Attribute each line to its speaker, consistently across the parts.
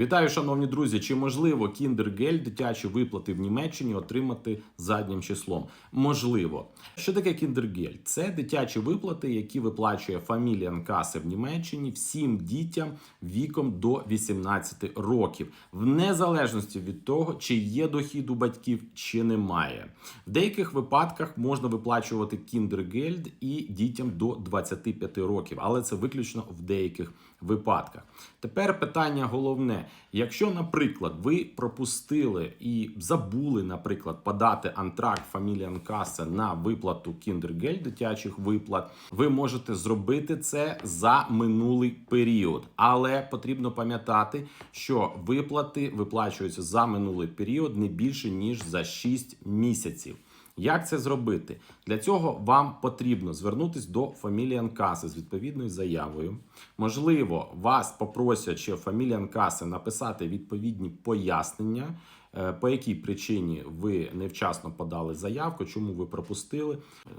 Speaker 1: Вітаю, шановні друзі. Чи можливо Кіндергель дитячі виплати в Німеччині отримати заднім числом? Можливо. Що таке Кіндергель? Це дитячі виплати, які виплачує Фаміліан Каси в Німеччині всім дітям віком до 18 років, в незалежності від того, чи є дохід у батьків, чи немає. В деяких випадках можна виплачувати Кіндергельд і дітям до 25 років, але це виключно в деяких випадках. Тепер питання головне: якщо, наприклад, ви пропустили і забули, наприклад, подати антракт Фаміліан Каса на виплату Кіндергель дитячих виплат, ви можете зробити це за минулий період, але потрібно пам'ятати, що виплати виплачуються за минулий період не більше ніж за 6 місяців. Як це зробити? Для цього вам потрібно звернутися до фамілії Каси з відповідною заявою. Можливо, вас попросять ще Фаміліан Каси написати відповідні пояснення, по якій причині ви невчасно подали заявку, чому ви пропустили.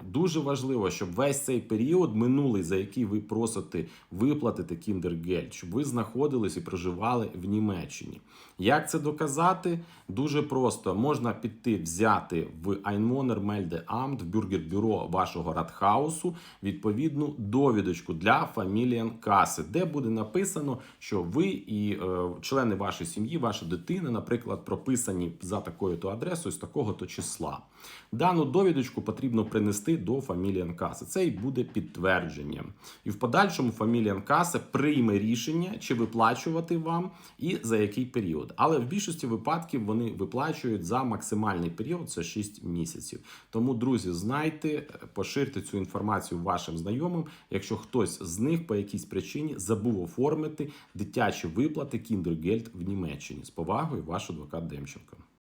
Speaker 1: Дуже важливо, щоб весь цей період минулий, за який ви просите виплатити Кіндергель, щоб ви знаходились і проживали в Німеччині. Як це доказати? Дуже просто можна піти взяти в Einwohner Melde Amt, в бюргер-бюро вашого радхаусу відповідну довідочку для Фаміліан Каси, де буде написано, що ви і е, члени вашої сім'ї, ваша дитина, наприклад, прописані за такою-то адресою з такого-то числа. Дану довідочку потрібно принести до Фаміліан Каси. Це і буде підтвердженням. І в подальшому Фаміліан Каси прийме рішення, чи виплачувати вам і за який період. Але в більшості випадків вони виплачують за максимальний період це 6 місяців. Тому, друзі, знайте, поширте цю інформацію вашим знайомим, якщо хтось з них по якійсь причині забув оформити дитячі виплати Кіндергельд в Німеччині. З повагою, ваш адвокат Демченко. Hoşçakalın.